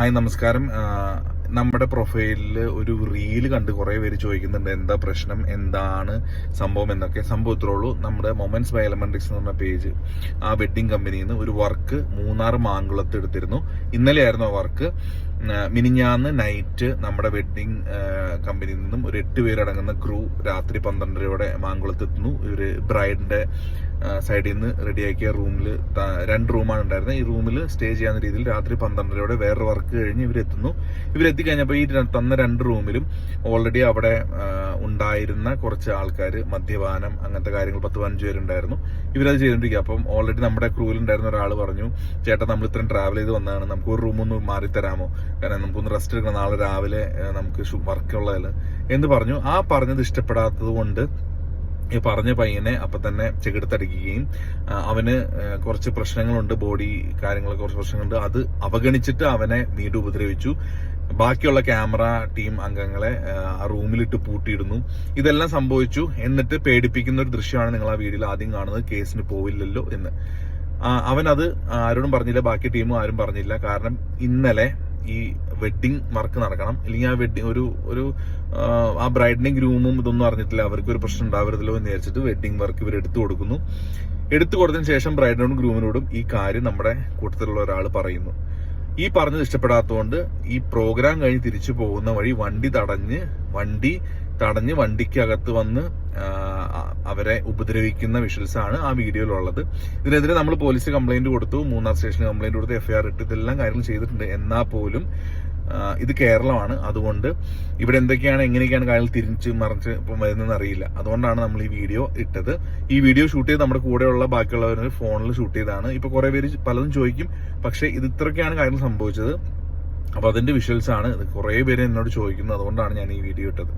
Hi നമസ്കാരം. നമ്മുടെ പ്രൊഫൈലിൽ ഒരു റീൽ കണ്ട് കുറേ പേര് ചോദിക്കുന്നുണ്ട് എന്താ പ്രശ്നം എന്താണ് സംഭവം എന്നൊക്കെ. സംഭവം ഇത്രേ ഉള്ളൂ. നമ്മുടെ മൊമെന്റ്സ് ബൈ എലമെന്റിക്സ് എന്ന് പറഞ്ഞ പേജ് ആ വെഡ്ഡിങ് കമ്പനിയിൽ നിന്ന് ഒരു വർക്ക് മൂന്നാർ മാങ്കുളത്ത് എടുത്തിരുന്നു. ഇന്നലെയായിരുന്നു ആ വർക്ക്. മിനിഞ്ഞാന്ന് നൈറ്റ് നമ്മുടെ വെഡ്ഡിങ് കമ്പനിയിൽ നിന്നും ഒരു എട്ട് പേരടങ്ങുന്ന ക്രൂ രാത്രി പന്ത്രണ്ടരയോടെ മാങ്കുളത്ത് എത്തുന്നു ഒരു ബ്രൈഡിന്റെ സൈഡിൽ നിന്ന് റെഡിയാക്കിയ റൂമിൽ രണ്ട് റൂമാണ് ഉണ്ടായിരുന്നത് ഈ റൂമിൽ സ്റ്റേ ചെയ്യാവുന്ന രീതിയിൽ രാത്രി പന്ത്രണ്ടരയോടെ വേറെ വർക്ക് കഴിഞ്ഞ് ഇവരെത്തുന്നു. ഇവരെത്തി കഴിഞ്ഞപ്പോൾ ഈ തന്ന രണ്ട് റൂമിലും ഓൾറെഡി അവിടെ ഉണ്ടായിരുന്ന കുറച്ച് ആൾക്കാർ മദ്യപാനം അങ്ങനത്തെ കാര്യങ്ങൾ പത്ത് പതിനഞ്ച് പേരുണ്ടായിരുന്നു. ഇവരത് ചെയ്തുകൊണ്ടിരിക്കുക അപ്പം ഓൾറെഡി നമ്മുടെ ക്രൂവിലുണ്ടായിരുന്ന ഒരാൾ പറഞ്ഞു ചേട്ടാ നമ്മൾ ഇത്രയും ട്രാവൽ ചെയ്ത് വന്നതാണ്. നമുക്ക് ഒരു റൂമൊന്നും മാറിത്തരാമോ മാറി തരാമോ? കാരണം നമുക്കൊന്ന് റെസ്റ്റ് എടുക്കണം. നാളെ രാവിലെ നമുക്ക് വർക്ക് ഉള്ളതല്ല എന്ന് പറഞ്ഞു. ആ പറഞ്ഞത് ഇഷ്ടപ്പെടാത്തത് കൊണ്ട് ഈ പറഞ്ഞ പയ്യനെ അപ്പൊ തന്നെ ചെകിടത്തടിക്കുകയും അവന് കുറച്ച് പ്രശ്നങ്ങളുണ്ട് ബോഡി കാര്യങ്ങളൊക്കെ കുറച്ച് പ്രശ്നങ്ങളുണ്ട്. അത് അവഗണിച്ചിട്ട് അവനെ വീണ്ടും ഉപദ്രവിച്ചു. ബാക്കിയുള്ള ക്യാമറ ടീം അംഗങ്ങളെ ആ, റൂമിലിട്ട് പൂട്ടിയിടുന്നു. ഇതെല്ലാം സംഭവിച്ചു. എന്നിട്ട് പേടിപ്പിക്കുന്ന ഒരു ദൃശ്യമാണ് നിങ്ങൾ ആ വീഡിയോയിൽ ആദ്യം കാണുന്നത്. കേസിന് പോവില്ലല്ലോ എന്ന്. അവനത് ആരോടും പറഞ്ഞില്ല. ബാക്കി ടീമും ആരും പറഞ്ഞില്ല. കാരണം ഇന്നലെ ഈ വെഡിങ് വർക്ക് നടക്കണം. അല്ലെങ്കിൽ ആ വെഡിങ് ഒരു ഒരു ആ, ബ്രൈഡിനെയും ഗ്രൂമും ഇതൊന്നും അറിഞ്ഞിട്ടില്ല. അവർക്ക് ഒരു പ്രശ്നം ഉണ്ടാവരുതല്ലോ എന്ന് വിചാരിച്ചിട്ട് വെഡിങ് വർക്ക് ഇവർ എടുത്തു കൊടുക്കുന്നു. എടുത്തു കൊടുത്തതിന് ശേഷം ബ്രൈഡിനോടും ഗ്രൂമിനോടും ഈ കാര്യം നമ്മുടെ കൂട്ടത്തിലുള്ള ഒരാൾ പറയുന്നു. ഈ പറഞ്ഞത് ഇഷ്ടപ്പെടാത്തതുകൊണ്ട് ഈ പ്രോഗ്രാം കഴിഞ്ഞ് തിരിച്ചു പോകുന്ന വഴി വണ്ടി തടഞ്ഞ് വണ്ടി തടഞ്ഞ് വണ്ടിക്കകത്ത് വന്ന് അവരെ ഉപദ്രവിക്കുന്ന വിഷ്വൽസ് ആണ് ആ വീഡിയോയിലുള്ളത്. ഇതിനെതിരെ നമ്മൾ പോലീസ് കംപ്ലൈന്റ് കൊടുത്തു മൂന്നാർ സ്റ്റേഷനിൽ കംപ്ലൈന്റ് കൊടുത്തു എഫ്ഐആർ ഇട്ട് ഇതെല്ലാം കാര്യങ്ങൾ ചെയ്തിട്ടുണ്ട്. എന്നാൽ പോലും ഇത് കേരളമാണ്. അതുകൊണ്ട് ഇവിടെ എന്തൊക്കെയാണ് എങ്ങനെയൊക്കെയാണ് കാര്യങ്ങൾ തിരിച്ച് മറിച്ച് വരുന്നതെന്ന് അറിയില്ല. അതുകൊണ്ടാണ് നമ്മൾ ഈ വീഡിയോ ഇട്ടത്. ഈ വീഡിയോ ഷൂട്ട് ചെയ്ത് നമ്മുടെ കൂടെയുള്ള ബാക്കിയുള്ളവർ ഫോണിൽ ഷൂട്ട് ചെയ്താണ്. ഇപ്പൊ കുറെ പേര് പലതും ചോദിക്കും. പക്ഷേ ഇത് ഇത്രയൊക്കെയാണ് കാര്യങ്ങൾ സംഭവിച്ചത്. അപ്പൊ അതിന്റെ വിഷ്വൽസ് ആണ് കുറെ പേര് എന്നോട് ചോദിക്കുന്നത്. അതുകൊണ്ടാണ് ഞാൻ ഈ വീഡിയോ ഇട്ടത്.